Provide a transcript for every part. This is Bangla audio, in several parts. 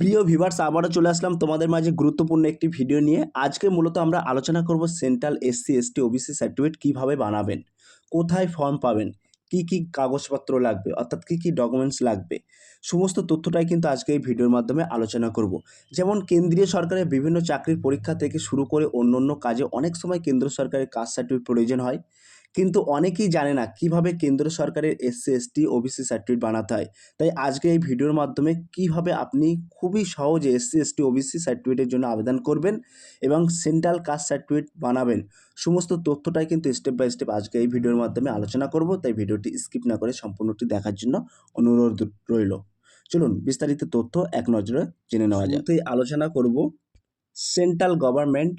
প্রিয় ভিভার্স আবারও চলে আসলাম তোমাদের মাঝে গুরুত্বপূর্ণ একটি ভিডিও নিয়ে। আজকে মূলত আমরা আলোচনা করব central SC, ST, OBC certificate কীভাবে বানাবেন, কোথায় ফর্ম পাবেন, কি কি কাগজপত্র লাগবে, অর্থাৎ কি কি ডকুমেন্টস লাগবে, সমস্ত তথ্যটাই কিন্তু আজকে এই ভিডিওর মাধ্যমে আলোচনা করব। যেমন কেন্দ্রীয় সরকারের বিভিন্ন চাকরির পরীক্ষা থেকে শুরু করে অন্য অন্য কাজে অনেক সময় কেন্দ্র সরকারের কাস্ট সার্টিফিকেট প্রয়োজন হয়। কিন্তু অনেকেই জানে না কীভাবে কেন্দ্র সরকারের এসসি এসটি ওবিসি সার্টিফিকেট বানাতে হয়। তাই আজকে এই ভিডিওর মাধ্যমে কীভাবে আপনি খুবই সহজে এসসি এসটি ওবিসি সার্টিফিকেটের জন্য আবেদন করবেন এবং সেন্ট্রাল কাস্ট সার্টিফিকেট বানাবেন। সমস্ত তথ্যটাই কিন্তু স্টেপ বাই স্টেপ আজকে এই ভিডিওর মাধ্যমে আলোচনা করব। তাই ভিডিওটি স্কিপ না করে সম্পূর্ণটি দেখার জন্য অনুরোধ রইল। চলুন, বিস্তারিত তথ্য এক নজরে জেনে নেওয়া যায় তাই আলোচনা করব central government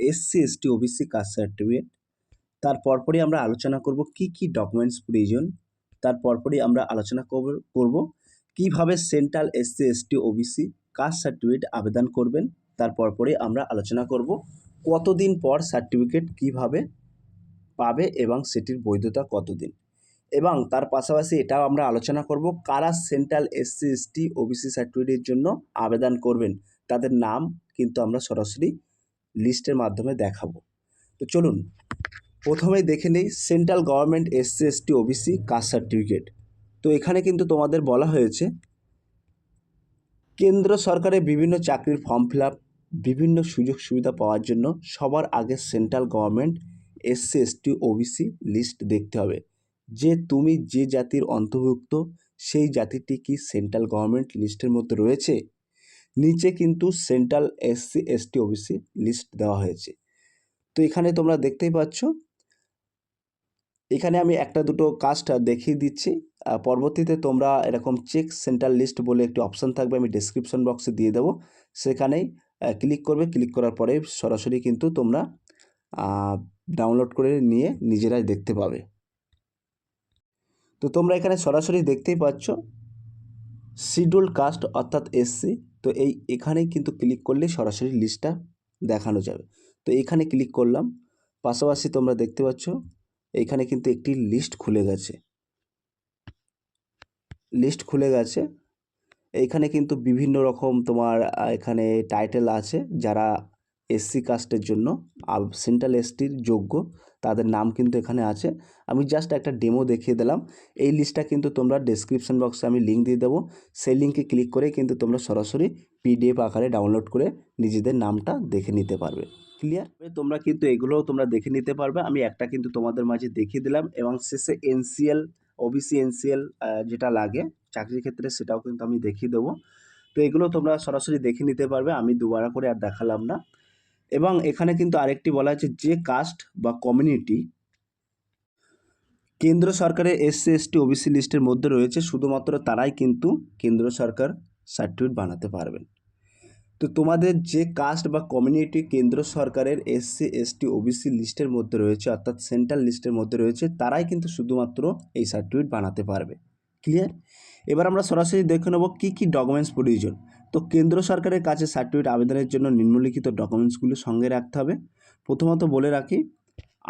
SC ST OBC caste certificate তার পরপরই আমরা আলোচনা করব কি কি ডকুমেন্টস প্রয়োজন। তার পরপরই আমরা আলোচনা করব কীভাবে central SC ST OBC caste certificate আবেদন করবেন। তার পরপরই আমরা আলোচনা করব কতদিন পর সার্টিফিকেট কীভাবে পাবে এবং সেটির বৈধতা কতদিন। এবং তার পাশাপাশি এটাও আমরা আলোচনা করব কারা সেন্ট্রাল এসসি এসটি ওবিসি সার্টিফিকেটের জন্য আবেদন করবেন। তাদের নাম কিন্তু আমরা সরাসরি লিস্টের মাধ্যমে দেখাবো। তো চলুন প্রথমেই দেখে নেই central government SC ST OBC caste certificate তো এখানে কিন্তু তোমাদের বলা হয়েছে, কেন্দ্র সরকারের বিভিন্ন চাকরির ফর্ম ফিল আপ বিভিন্ন সুযোগ সুবিধা পাওয়ার জন্য সবার আগে central government SC ST OBC list দেখতে হবে। যে তুমি যে জাতির অন্তর্ভুক্ত, সেই জাতিটি কি সেন্ট্রাল গভর্নমেন্ট লিস্টের মধ্যে রয়েছে? নিচে কিন্তু central SC ST OBC list দেওয়া হয়েছে। তো এখানে তোমরা দেখতেই পাচ্ছ এখানে আমি একটা দুটো কাস্ট দেখিয়ে দিচ্ছি। পরবর্তীতে তোমরা এরকম চেক সেন্ট্রাল লিস্ট বলে একটি অপশন থাকবে, আমি ডেসক্রিপশন বক্সে দিয়ে দেবো। সেখানেই ক্লিক করবে ক্লিক করার পরে সরাসরি কিন্তু তোমরা ডাউনলোড করে নিয়ে নিজেরাই দেখতে পাবে। তো তোমরা এখানে সরাসরি দেখতেই পাচ্ছ শিডিউল কাস্ট অর্থাৎ এসসি তো এই এখানেই কিন্তু ক্লিক করলে সরাসরি লিস্টটা দেখানো যাবে। তো এখানে ক্লিক করলাম, পাশাপাশি তোমরা দেখতে পাচ্ছ এইখানে কিন্তু একটি লিস্ট খুলে গেছে। লিস্ট খুলে গেছে। এইখানে কিন্তু বিভিন্ন রকম তোমার এখানে টাইটেল আছে যারা এসসি কাস্টের জন্য সেন্ট্রাল এসটির যোগ্য, তাদের নাম কিন্তু এখানে আছে। আমি জাস্ট একটা ডেমো দেখিয়ে দিলাম। এই লিস্টটা কিন্তু তোমরা ডেসক্রিপশন বক্সে আমি লিঙ্ক দিয়ে দেবো। সেই লিঙ্কে ক্লিক করে কিন্তু তোমরা সরাসরি পিডিএফ আকারে ডাউনলোড করে নিজেদের নামটা দেখে নিতে পারবে। ক্লিয়ার তোমরা কিন্তু এগুলোও তোমরা দেখে নিতে পারবে। আমি একটা কিন্তু তোমাদের মাঝে দেখিয়ে দিলাম এবং শেষে এনসিএল ওবিসি এনসিএল যেটা লাগে চাকরির ক্ষেত্রে সেটাও কিন্তু আমি দেখিয়ে দেবো। তো এগুলো তোমরা সরাসরি দেখে নিতে পারবে, আমি দুবার করে আর দেখালাম না। এবং এখানে কিন্তু আরেকটি বলা আছে, যে কাস্ট বা কমিউনিটি কেন্দ্র সরকারের এসসি, এসটি, ওবিসি লিস্টের মধ্যে রয়েছে, শুধুমাত্র তারাই কিন্তু কেন্দ্র সরকার সার্টিফিকেট বানাতে পারবেন। তো তোমাদের যে কাস্ট বা কমিউনিটি কেন্দ্র সরকারের এসসি এসটি ওবিসি লিস্টের মধ্যে রয়েছে, অর্থাৎ সেন্ট্রাল লিস্টের মধ্যে রয়েছে, তারাই কিন্তু শুধুমাত্র এই সার্টিফিকেট বানাতে পারবে। ক্লিয়ার এবার আমরা সরাসরি দেখে নেব কী কী ডকুমেন্টস প্রয়োজন। তো কেন্দ্র সরকারের কাছে সার্টিফিকেট আবেদনের জন্য নিম্নলিখিত ডকুমেন্টসগুলো সঙ্গে রাখতে হবে। প্রথমত বলে রাখি,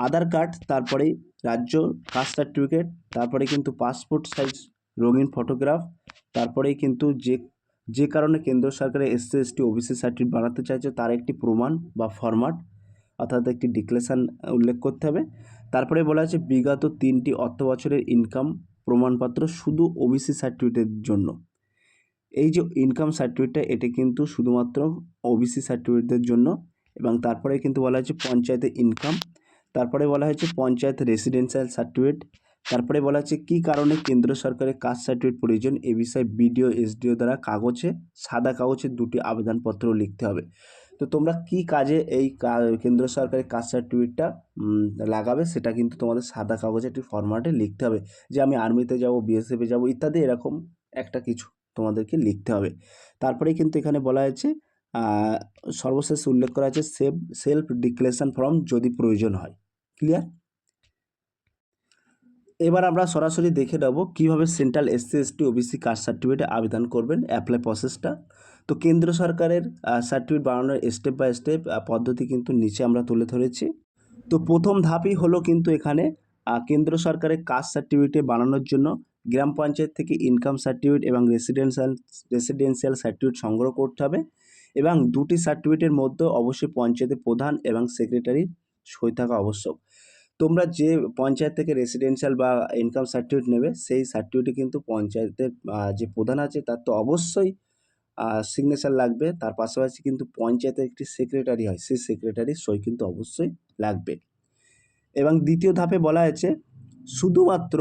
আধার কার্ড, তারপরে রাজ্য কাস্ট সার্টিফিকেট তারপরে কিন্তু পাসপোর্ট সাইজ রঙিন ফটোগ্রাফ তারপরেই কিন্তু যে যে কারণে কেন্দ্র সরকারের এসসি এসটি ওবিসি সার্টিফিকেট বানাতে চাইছে, তার একটি প্রমাণ বা ফরম্যাট, অর্থাৎ একটি ডিক্লেশান উল্লেখ করতে হবে। তারপরে বলা আছে, বিগত তিনটি অর্থ বছরের ইনকাম প্রমাণপত্র শুধু ওবিসি সার্টিফিকেটের জন্য। এই যে ইনকাম সার্টিফিকেটটা, এটি কিন্তু শুধুমাত্র ওবিসি সার্টিফিকেটদের জন্য এবং তারপরে কিন্তু বলা হয়েছে পঞ্চায়েতের ইনকাম। তারপরে বলা হয়েছে, পঞ্চায়েত রেসিডেন্সিয়াল সার্টিফিকেট তারপরে বলা হচ্ছে, কী কারণে কেন্দ্র সরকারের কাস্ট সার্টিফিকেট প্রয়োজন? এ বিষয়ে বিডিও, এসডিও দ্বারা কাগজে, সাদা কাগজে দুটি আবেদনপত্র লিখতে হবে। তো তোমরা কি কাজে এই কেন্দ্র সরকারের কাস্ট সার্টিফিকেটটা লাগাবে সেটা কিন্তু তোমাদের সাদা কাগজে একটি ফরম্যাটে লিখতে হবে। যে আমি আর্মিতে যাব, বিএসএফে যাব, ইত্যাদি এরকম একটা কিছু তোমাদেরকে লিখতে হবে। তারপরে কিন্তু এখানে বলা হয়েছে সর্বশেষ উল্লেখ করা আছে সেভ সেলফ ডিক্লেরেশন ফর্ম যদি প্রয়োজন হয়। ক্লিয়ার? এবার আমরা সরাসরি দেখে নেব কীভাবে central SC ST OBC caste সার্টিফিকেটে আবেদন করবেন অ্যাপ্লাই প্রসেসটা তো কেন্দ্র সরকারের সার্টিফিকেট বানানোর স্টেপ বাই স্টেপ পদ্ধতি কিন্তু নিচে আমরা তুলে ধরেছি। তো প্রথম ধাপই হলো কিন্তু এখানে কেন্দ্র সরকারের কাস্ট সার্টিফিকেটে বানানোর জন্য গ্রাম পঞ্চায়েত থেকে ইনকাম সার্টিফিকেট এবং রেসিডেন্সিয়াল রেসিডেন্সিয়াল সার্টিফিকেট সংগ্রহ করতে হবে এবং দুটি সার্টিফিকেটের মধ্যে অবশ্যই পঞ্চায়েতের প্রধান এবং সেক্রেটারি সই থাকা আবশ্যক। তোমরা যে পঞ্চায়েত থেকে রেসিডেন্সিয়াল বা ইনকাম সার্টিফিকেট নেবে, সেই সার্টিফিকেটে কিন্তু পঞ্চায়েতের যে প্রধান আছে, তার তো অবশ্যই সিগনেচার লাগবে। তার পাশাপাশি কিন্তু পঞ্চায়েতের একটি সেক্রেটারি হয়, সেই সেক্রেটারির সই কিন্তু অবশ্যই লাগবে। এবং দ্বিতীয় ধাপে বলা হয়েছে, শুধুমাত্র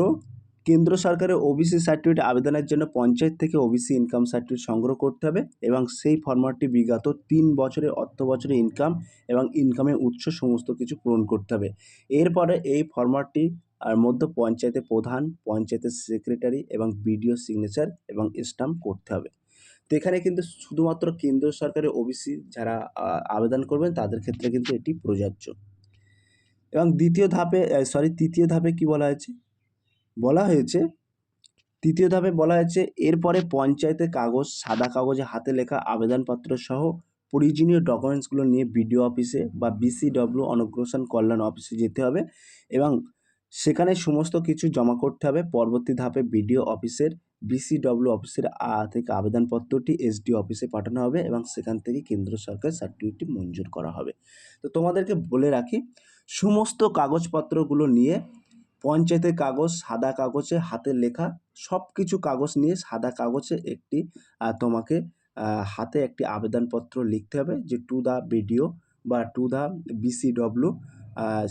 কেন্দ্র সরকারের ওবিসি সার্টিফিকেট আবেদনের জন্য পঞ্চায়েত থেকে ওবিসি ইনকাম সার্টিফিকেট সংগ্রহ করতে হবে এবং সেই ফরম্যাটটি বিগত তিন বছরের অর্থ বছরের ইনকাম এবং ইনকামের উৎস সমস্ত কিছু পূরণ করতে হবে। এরপরে এই ফরম্যাটটি আর মধ্যে পঞ্চায়েতের প্রধান, পঞ্চায়েতের সেক্রেটারি এবং বিডিও সিগনেচার এবং স্টাম্প করতে হবে। তো এখানে কিন্তু শুধুমাত্র কেন্দ্র সরকারের ওবিসি যারা আবেদন করবেন তাদের ক্ষেত্রে কিন্তু এটি প্রযোজ্য। এবং দ্বিতীয় ধাপে সরি তৃতীয় ধাপে কি বলা হয়েছে? বলা হয়েছে, তৃতীয় ধাপে বলা হয়েছে, এরপরে পঞ্চায়েতের কাগজ, সাদা কাগজে হাতে লেখা আবেদনপত্র সহ প্রয়োজনীয় ডকুমেন্টসগুলো নিয়ে বিডিও অফিসে বা বিসিডব্লিউ অনগ্রসন কল্যাণ অফিসে যেতে হবে এবং সেখানে সমস্ত কিছু জমা করতে হবে। পরবর্তী ধাপে বিডিও অফিসের, বিসিডব্লিউ অফিসের থেকে আবেদনপত্রটি এসডি অফিসে পাঠানো হবে এবং সেখান থেকে কেন্দ্র সরকার সার্টিফিকেটটি মঞ্জুর করা হবে। তো তোমাদেরকে বলে রাখি, সমস্ত কাগজপত্রগুলো নিয়ে পঞ্চায়েতের কাগজ, সাদা কাগজে হাতে লেখা সব কিছু কাগজ নিয়ে সাদা কাগজে একটি তোমাকে হাতে একটি আবেদনপত্র লিখতে হবে যে টু দ্য বিডিও বা টু দ্য বিসিডব্লিউ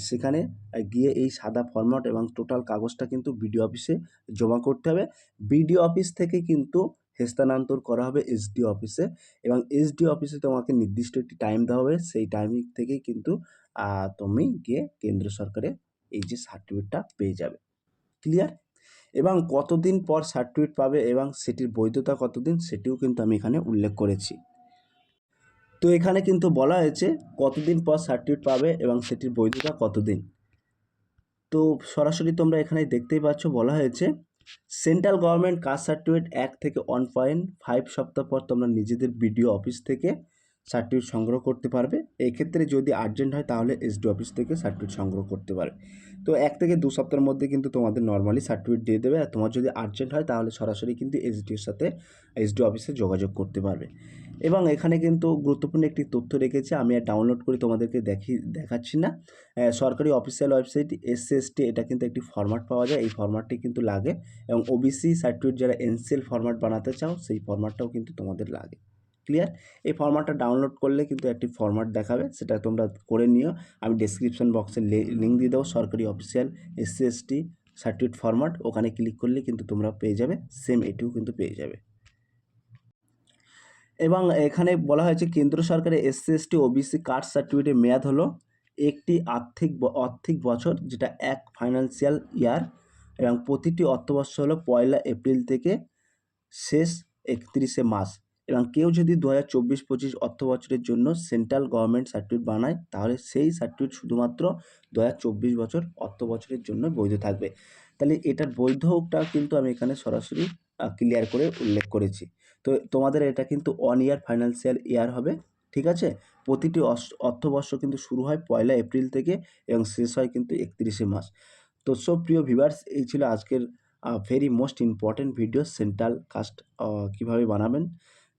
সেখানে গিয়ে এই সাদা ফরম্যাট এবং টোটাল কাগজটা কিন্তু বিডিও অফিসে জমা করতে হবে। বিডিও অফিস থেকে কিন্তু স্থানান্তর করা হবে এসডি অফিসে এবং এসডি অফিসে তোমাকে নির্দিষ্ট একটি টাইম দেওয়া হবে। সেই টাইমিং থেকেই কিন্তু তুমি গিয়ে কেন্দ্র সরকারের এই যে সার্টিফিকেটটা পেয়ে যাবে। ক্লিয়ার এবং কতদিন পর সার্টিফিকেট পাবে এবং সেটির বৈধতা কতদিন সেটিও কিন্তু আমি এখানে উল্লেখ করেছি। তো এখানে কিন্তু বলা হয়েছে কতদিন পর সার্টিফিকেট পাবে এবং সেটির বৈধতা কতদিন। তো সরাসরি তোমরা এখানে দেখতেই পাচ্ছ বলা হয়েছে সেন্ট্রাল গভর্নমেন্ট কাস্ট সার্টিফিকেট এক থেকে ওয়ান পয়েন্ট ফাইভ সপ্তাহ পর তোমরা নিজেদের বিডিও অফিস থেকে সার্টিফিকেট সংগ্রহ করতে পারবে। এক্ষেত্রে যদি আর্জেন্ট হয়, তাহলে এসডি অফিস থেকে সার্টিফিকেট সংগ্রহ করতে পারবে তো এক থেকে দু সপ্তাহের মধ্যে কিন্তু তোমাদের নর্মালি সার্টিফিকেট দিয়ে দেবে। আর তোমার যদি আর্জেন্ট হয়, তাহলে সরাসরি কিন্তু এসডিওর সাথে এসডি অফিসে যোগাযোগ করতে পারবে। এবং এখানে কিন্তু গুরুত্বপূর্ণ একটি তথ্য রেখেছে, আমি আর ডাউনলোড করে তোমাদেরকে দেখি, দেখাচ্ছি না। সরকারি অফিসিয়াল ওয়েবসাইট এসসিএসটি এটা কিন্তু একটি ফরম্যাট পাওয়া যায়। এই ফরম্যাটটি কিন্তু লাগে। এবং ওবিসি সার্টিফিকেট যারা এনসিএল ফরম্যাট বানাতে চাও, সেই ফরম্যাটটাও কিন্তু তোমাদের লাগে। ক্লিয়ার এই ফরম্যাটটা ডাউনলোড করলে কিন্তু একটি ফরম্যাট দেখাবে, সেটা তোমরা করে নিও। আমি ডেসক্রিপশন বক্সে লিঙ্ক দিয়ে দেবো, সরকারি official SC ST certificate format ওখানে ক্লিক করলে কিন্তু তোমরা পেয়ে যাবে সেম এটিও কিন্তু পেয়ে যাবে। এবং এখানে বলা হয়েছে, কেন্দ্র সরকারের এসসি এসটি ওবিসি কার্ড সার্টিফিকেটের মেয়াদ হলো একটি আর্থিক আর্থিক বছর, যেটা এক ফাইন্যান্সিয়াল ইয়ার এবং প্রতিটি অর্থবর্ষ হলো পয়লা এপ্রিল থেকে শেষ একত্রিশে মাস এবং কেউ যদি দু হাজার চব্বিশ পঁচিশ অর্থ বছরের জন্য সেন্ট্রাল গভর্নমেন্ট সার্টিফিকেট বানায়, তাহলে সেই সার্টিফিকেট শুধুমাত্র দু হাজার চব্বিশ বছর অর্থ বছরের জন্য বৈধ থাকবে। তাহলে এটার বৈধটা কিন্তু আমি এখানে সরাসরি ক্লিয়ার করে উল্লেখ করেছি। তো তোমাদের এটা কিন্তু ওয়ান ইয়ার ফাইন্যান্সিয়াল ইয়ার হবে, ঠিক আছে? প্রতিটি অর্থবর্ষ কিন্তু শুরু হয় পয়লা এপ্রিল থেকে এবং শেষ হয় কিন্তু একত্রিশে মাস তো সব প্রিয় ভিভার্স এই ছিল আজকের very most important video central caste কীভাবে বানাবেন?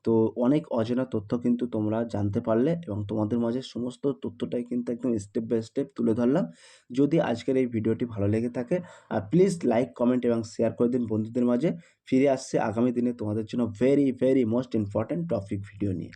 তো অনেক অজানা তথ্য কিন্তু তোমরা জানতে পারলে এবং তোমাদের মাঝে সমস্ত তথ্যটাই কিন্তু একদম স্টেপ বাই স্টেপ তুলে ধরলাম। যদি আজকের এই ভিডিওটি ভালো লেগে থাকে, আর প্লিজ লাইক কমেন্ট এবং শেয়ার করে দিন বন্ধুদের মাঝে। ফিরে আসছে আগামী দিনে তোমাদের জন্য very very most important topic video নিয়ে।